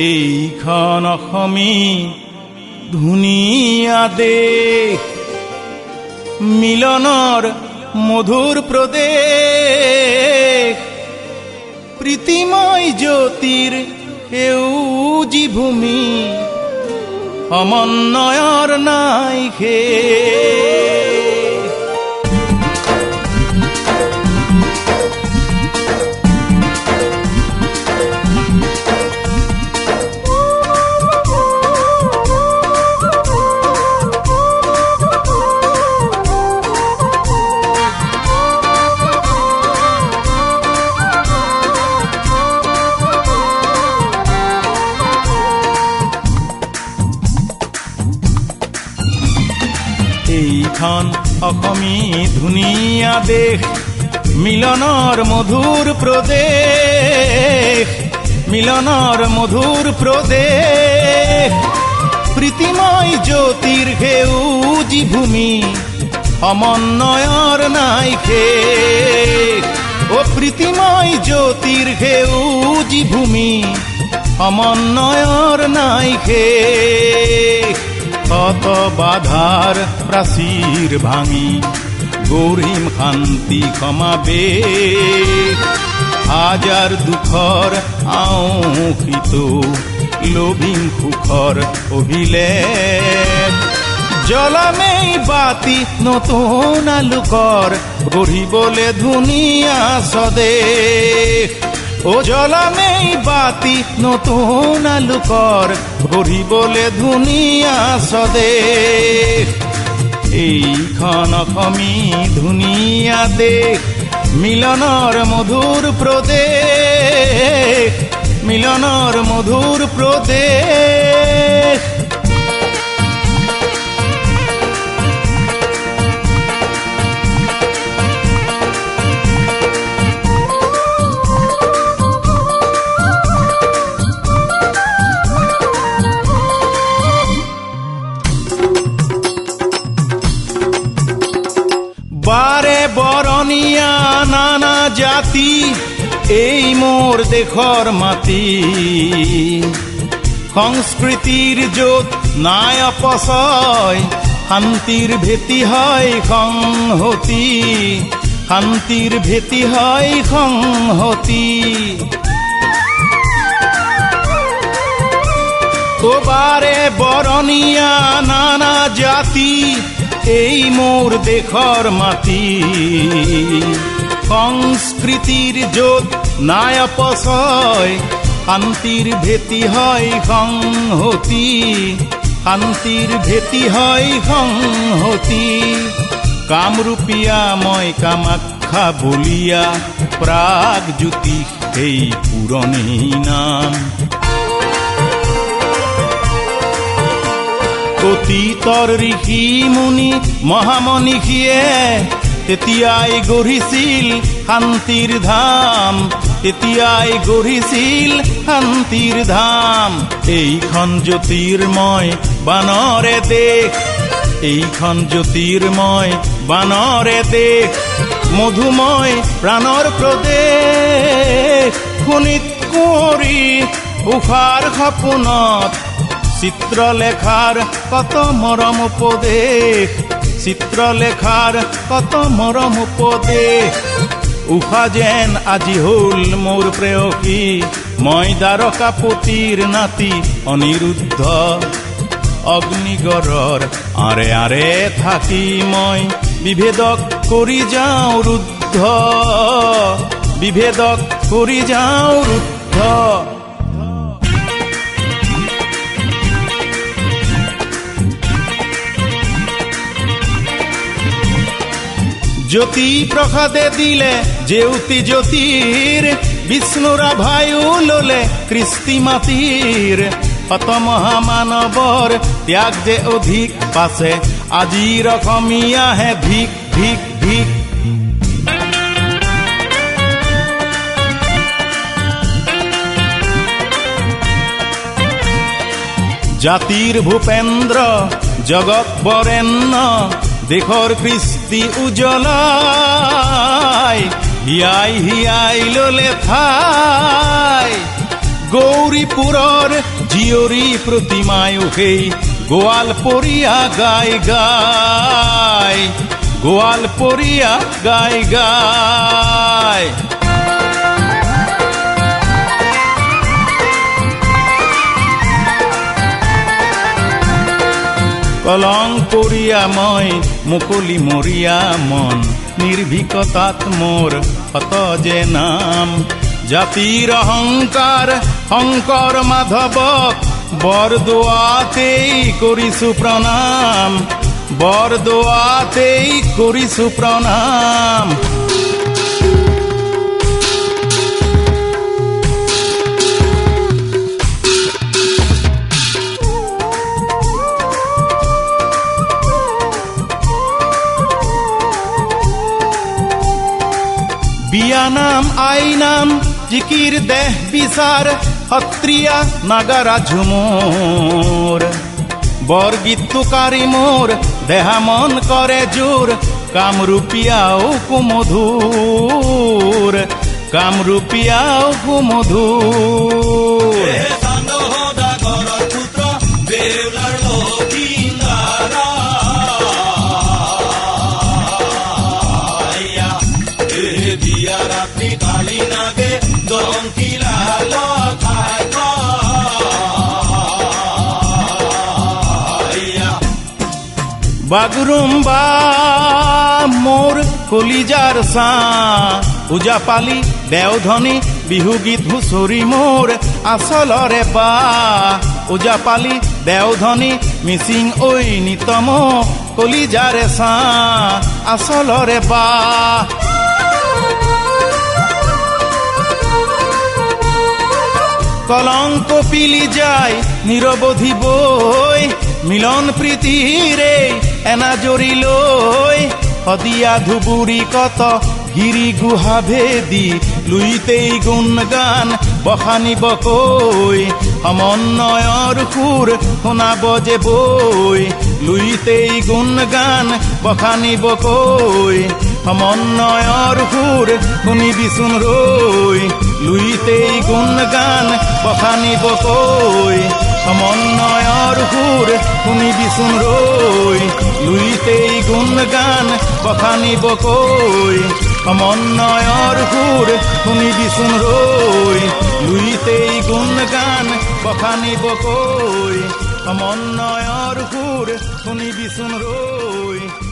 এইখন অসমী ধুনীয়া দেশ। মিলনৰ মধুৰ প্ৰদেশ। প্ৰীতিময় জ্যোতিৰ সেউজী ভূমি। সমন্বয়ৰ নাই শেষ। এইখন অসমী ধুনীয়া দেশ মিলনৰ মধুৰ প্ৰদেশ মিলনৰ মধুৰ প্ৰদেশ প্ৰীতিময় জ্যোতিৰ সেউজী ভূমি সমন্বয়ৰ নাই শেষ। অ প্ৰীতিময় জ্যোতিৰ সেউজী ভূমি সমন্বয়ৰ নাই শেষ। শত বাধাৰ প্ৰাচীৰ ভাঙি। গৌৰীম শান্তি সমাবেশ হাজাৰ দুখৰ আওষিত লভিম সুখৰ অভিলেখ। জ্বলামেই বাতি নতুন আলোকৰ গঢ়িবলে ধুনীয়া স্বদেশ। ও নেই বাতি, নতুন আলোকৰ বলে ধুনীয়া সদে এইখন অসমী ধুনিয়া দেখ মিলনৰ মধুৰ প্ৰদেশ মিলনৰ মধুৰ প্ৰদেশ জাতি, এই মোৰ দেশৰ মাটি। সংস্কৃতিৰ য'ত নাই অপচয় শান্তিৰ ভেটি হয় সংহতি। শান্তিৰ ভেটি হয় সংহতি। তোবাৰে বৰণীয়া নানা জাতি, এই মোৰ দেশৰ মাটি। সংস্কৃতিৰ য'ত নাই অপচয় শান্তিৰ ভেটি হয় সংহতি শান্তিৰ ভেটি হয় সংহতি। কামৰূপীয়া মই কামাখ্যা বলিয়া প্ৰাগ জ্যোতিষ সেই পুৰণি নাম। অতীতৰ ঋষি মুনি মহামনীষীয়ে তেতিয়াই গঢ়িছিল শান্তিৰ ধাম, তেতিয়াই গঢ়িছিল শান্তিৰ ধাম। এইখন জ্যোতিৰ্ময় বানৰে দেশ, এইখন জ্যোতিৰ্ময় বানৰে দেশ, মধুময় প্ৰাণৰ প্ৰদেশ। শুনিত কুঁৱৰী উষাৰ সপোনত চিত্ৰলেখাৰ কত মৰম উপদেশ। চিত্ৰলেখাৰ কত মৰম উপদেশ উষা যেন আজি হ'ল মোৰ প্ৰেয়সী। মই দ্বাৰকাপতিৰ নাতি অনিৰুদ্ধ। অগ্নিগড়ৰ আৰে আৰে থাকি মই বিভেদক কৰি যাওঁ ৰুদ্ধ। বিভেদক কৰি যাওঁ ৰুদ্ধ। জ্যোতি প্ৰসাদে দিলে জেউতি জ্যোতিৰ বিষ্ণুৰা ভায়ু ললে কৃষ্টি মাতিৰ শত মহামানৱৰ ত্যাগ যে অধিক পাছে আজিৰ অসমীয়াহে ভিক ভিক ভিক। জাতিৰ ভূপেন্দ্ৰ জগৎ বৰেণ্য দেশৰ কৃষ্টি উজ্বলাই হিয়াই হিয়াই ললে ঠাই গৌরীপুরর গৌৰীপুৰৰ প্রতিমায় প্ৰতিমায়ো গোয়াল পরিয়া গাই গাই পরিয়া গাই গাই কলং করিয়া মই, মুকলি মরিয়া মন। নির্ভীকতাত মোর হত যে নাম। জাতির অহংকার শংকৰ মাধৱক বৰদোৱাতেই কৰিছো প্ৰণাম বৰদোৱাতেই কৰিছো প্ৰণাম বিয়ানাম আইনাম জিকির, দেহ, বিচার সত্রিয়া নাগারা, ঝুমোর। বৰগীতকাৰী মোর, দেহা মন করে জোর কামরূপিয়াও কুমধুর। কামরূপিয়াও কুমধুৰ বাগৰুম্বা মোৰ কলিজাৰ চা ওজাপালি দেওধনী, বিহু গীত হুঁচৰি মোৰ আচলৰে বা। ওজাপালি দেওধনী, মিচিং ঐ নিতম কলিজাৰে চা আচলৰে বা। কলঙ্ক পিলি যায় নিরবধি বই মিলন প্রীতিরে এনা জৰি লৈ সদিয়া ধুবুৰী কত গিৰি গুহা ভেদি, লুইতেই গুণ গান বখানিব কৈ সমন্বয়ৰ সুৰ শুনাব যে বৈ লুইতেই গুণ গান বখানিব কৈ সমন্বয়ৰ সুৰ শুনিবিচোন ৰৈ লুইতেই গুণ গান বখানিব কৈ সমন্বয়ৰ সুৰ শুনিবিচোন ৰৈ দুইতেই গুণ গান বখানিব কৈ সমন্বয়ৰ সুৰ শুনিবিচোন ৰৈ দুইতেই গুণ গান বখানিব কৈ সমন্বয়ৰ সুৰ শুনিবিচোন ৰৈ